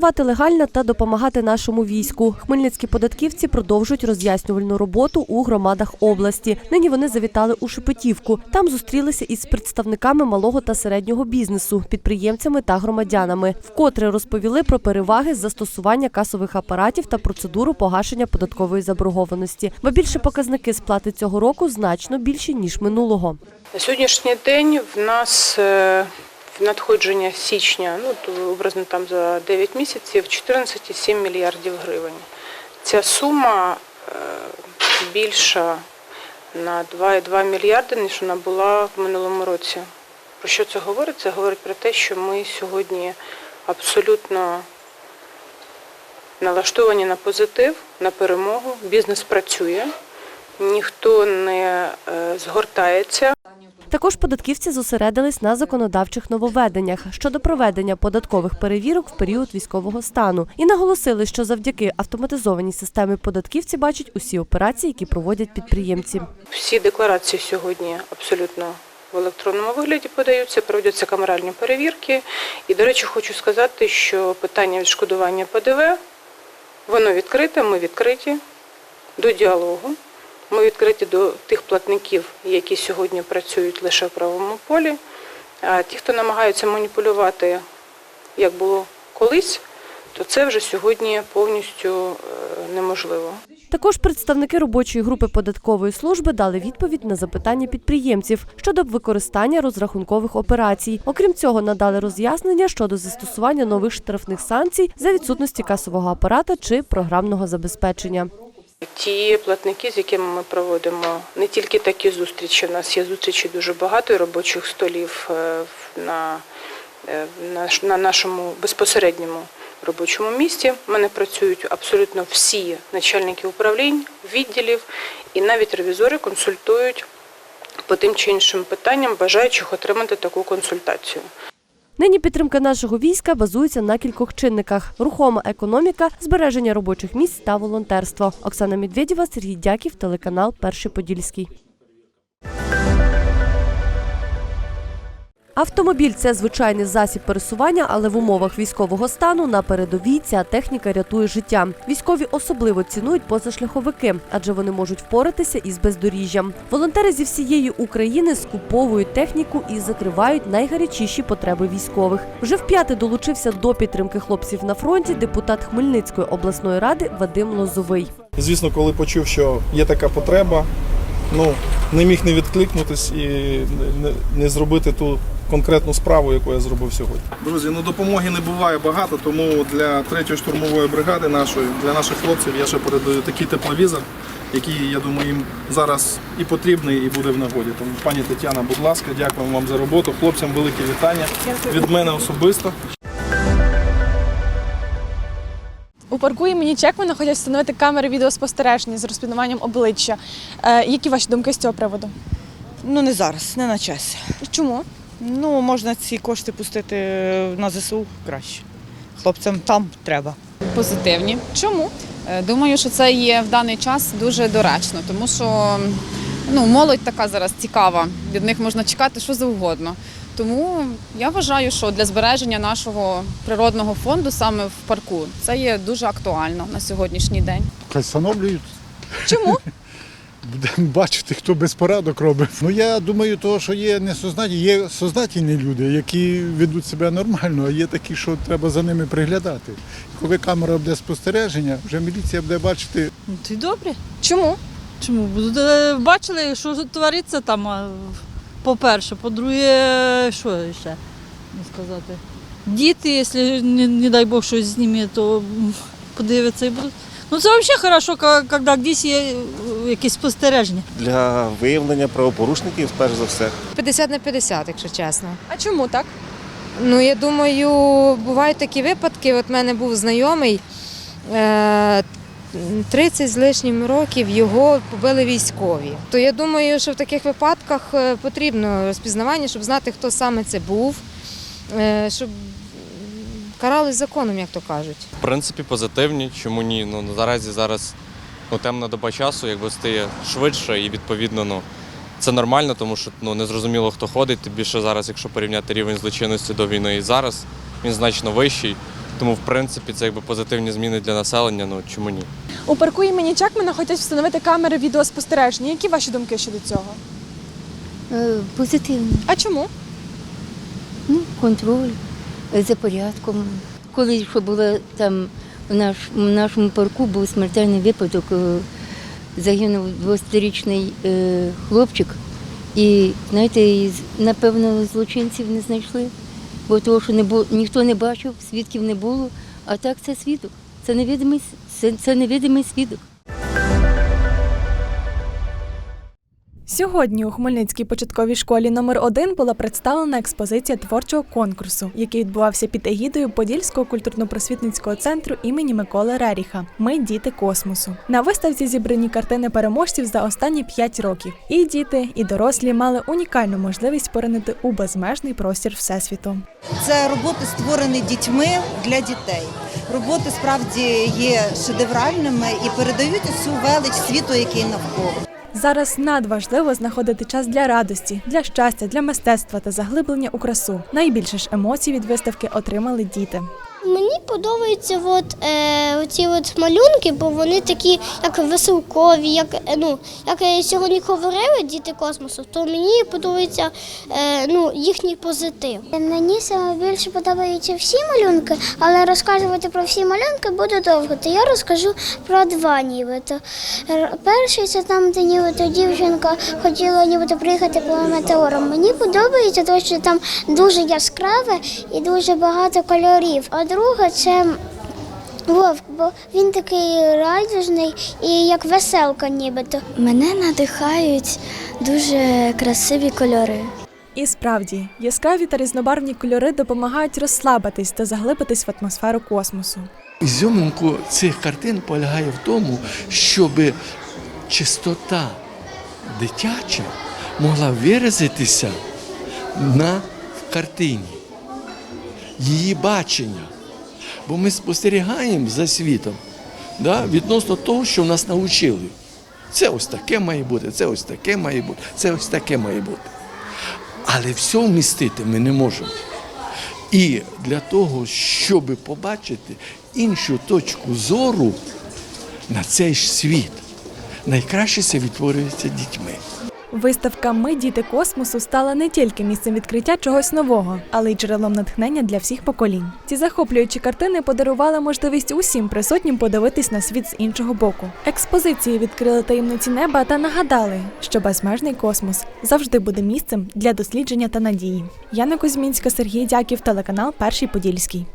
Працювати легально та допомагати нашому війську. Хмельницькі податківці продовжують роз'яснювальну роботу у громадах області. Нині вони завітали у Шепетівку. Там зустрілися із представниками малого та середнього бізнесу, підприємцями та громадянами. Вкотре розповіли про переваги застосування касових апаратів та процедуру погашення податкової заборгованості. Бо більше показники сплати цього року значно більші ніж минулого. На сьогоднішній день в нас е, надходження січня, ну образно там за 9 місяців 14,7 мільярдів гривень. Ця сума е, більша на 2,2 мільярди, ніж вона була в минулому році. Про що це говорить? Це говорить про те, що ми сьогодні абсолютно налаштовані на позитив, на перемогу. Бізнес працює, ніхто не е, згортається. Також податківці зосередились на законодавчих нововведеннях щодо проведення податкових перевірок в період військового стану і наголосили, що завдяки автоматизованій системі податківці бачать усі операції, які проводять підприємці. Всі декларації сьогодні абсолютно в електронному вигляді подаються, проводяться камеральні перевірки. І, до речі, хочу сказати, що питання відшкодування ПДВ, воно відкрите, ми відкриті до діалогу. Ми відкриті до тих платників, які сьогодні працюють лише в правовому полі. А ті, хто намагаються маніпулювати, як було колись, то це вже сьогодні повністю е, неможливо. Також представники робочої групи податкової служби дали відповідь на запитання підприємців щодо використання розрахункових операцій. Окрім цього, надали роз'яснення щодо застосування нових штрафних санкцій за відсутності касового апарата чи програмного забезпечення. Ті платники, з якими ми проводимо не тільки такі зустрічі, у нас є зустрічі дуже багато і робочих столів е, на, е, на нашому безпосередньому робочому місці. У мене працюють абсолютно всі начальники управлінь, відділів і навіть ревізори консультують по тим чи іншим питанням, бажаючих отримати таку консультацію. Нині підтримка нашого війська базується на кількох чинниках: рухома економіка, збереження робочих місць та волонтерство. Оксана Медведєва, Сергій Дяків, телеканал Перший Подільський. Автомобіль це звичайний засіб пересування, але в умовах військового стану на передовій ця техніка рятує життя. Військові особливо цінують позашляховики, адже вони можуть впоратися із бездоріжжям. Волонтери зі всієї України скуповують техніку і закривають найгарячіші потреби військових. Вже вп'яте долучився до підтримки хлопців на фронті депутат Хмельницької обласної ради Вадим Лозовий. Звісно, коли почув, що є така потреба, ну не міг не відкликнутись і не, зробити ту конкретну справу, яку я зробив сьогодні. Друзі, ну допомоги не буває багато, тому для 3-ї штурмової бригади нашої, для наших хлопців я ще передаю такий тепловізор, який, я думаю, їм зараз і потрібний, і буде в нагоді. Тому, пані Тетяна, будь ласка, дякуємо вам за роботу. Хлопцям велике вітання від мене особисто. У парку імені Чекмана хочуть встановити камери відеоспостереження з розпізнаванням обличчя. Е, які ваші думки з цього приводу? Ну не зараз, не на часі. Чому? Ну можна ці кошти пустити на ЗСУ краще. Хлопцям там треба. позитивні. Чому? Е, Думаю, що це є в даний час дуже доречно, тому що ну, молодь така зараз цікава, від них можна чекати що завгодно. Тому я вважаю, що для збереження нашого природного фонду саме в парку це є дуже актуально на сьогоднішній день. Хай встановлюють. Чому? Будемо бачити, хто безпорадок робить. Ну я думаю, того, що є несознатні, є сознательні люди, які ведуть себе нормально, а є такі, що треба за ними приглядати. Коли камера буде спостереження, вже міліція буде бачити Ну, Ти добре? Чому? Чому? Е, Бачили, що твориться там, по-перше. По-друге, що ще не сказати. Діти, якщо, не, не дай Бог, щось зніме, то подивиться і будуть. Ну це взагалі хорошо, ка- коли десь є якісь спостереження. для виявлення правопорушників, перш за все. 50 на 50, якщо чесно. А чому так? Ну, я думаю, бувають такі випадки. От в мене був знайомий, е, 30 з лишнім років його побили військові. То я думаю, що в таких випадках е, потрібно розпізнавання, щоб знати, хто саме це був, е, щоб карались законом, як то кажуть. В принципі, позитивні. Чому ні? Ну наразі зараз ну, темна доба часу, якби стає швидше, і відповідно, ну це нормально, тому що ну не зрозуміло, хто ходить. Тим більше зараз, якщо порівняти рівень злочинності до війни і зараз, він значно вищий. Тому, в принципі, це якби позитивні зміни для населення. Ну чому ні? У парку імені Чекмана хочуть встановити камери відеоспостереження. Які ваші думки щодо цього? Позитивно. А чому? Ну, контроль е, за порядком. Коли що було там в, наш, в нашому парку був смертельний випадок, е, загинув двостирічний е, хлопчик. І знаєте, напевно, злочинців не знайшли, бо того, що не було, ніхто не бачив, свідків не було. А так це свідок. Це невидимий, це, це невидимий свідок. Сьогодні у Хмельницькій початковій школі номер 1 була представлена експозиція творчого конкурсу, який відбувався під егідою Подільського культурно-просвітницького центру імені Миколи Реріха. Ми діти космосу. На виставці зібрані картини переможців за останні 5 років. І діти, і дорослі мали унікальну можливість поринити у безмежний простір всесвіту. Це роботи створені дітьми для дітей. Роботи справді є шедевральними і передають усю велич світу, який навколо. Зараз надважливо знаходити час для радості, для щастя, для мистецтва та заглиблення у красу. Найбільше ж емоцій від виставки отримали діти. Мені подобаються от, е, оці от малюнки, бо вони такі як веселкові, як, е, ну, як е, сьогодні говорили діти космосу, то мені подобається е, ну, їхній позитив. Мені саме більше подобаються всі малюнки, але розказувати про всі малюнки буде довго. То я розкажу про два нібито. Перший це там, де нібито дівчинка хотіла нібито приїхати по метеорам. Мені подобається, тому що там дуже яскраве і дуже багато кольорів. А друге це вовк, бо він такий райдужний і як веселка нібито. Мене надихають дуже красиві кольори. І справді, яскраві та різнобарвні кольори допомагають розслабитись та заглибитись в атмосферу космосу. Ізюминку цих картин полягає в тому, щоб чистота дитяча могла виразитися на картині, її бачення. Бо ми спостерігаємо за світом да, відносно того, що нас навчили. Це ось таке має бути, це ось таке має бути, це ось таке має бути. Але все вмістити ми не можемо. І для того, щоб побачити іншу точку зору на цей ж світ, найкраще це відтворюється дітьми. Виставка Ми діти космосу стала не тільки місцем відкриття чогось нового, але й джерелом натхнення для всіх поколінь. Ці захоплюючі картини подарували можливість усім присутнім подивитись на світ з іншого боку. Експозиції відкрили таємниці неба та нагадали, що безмежний космос завжди буде місцем для дослідження та надії. Яна Кузьмінська, Сергій Дяків, телеканал Перший Подільський.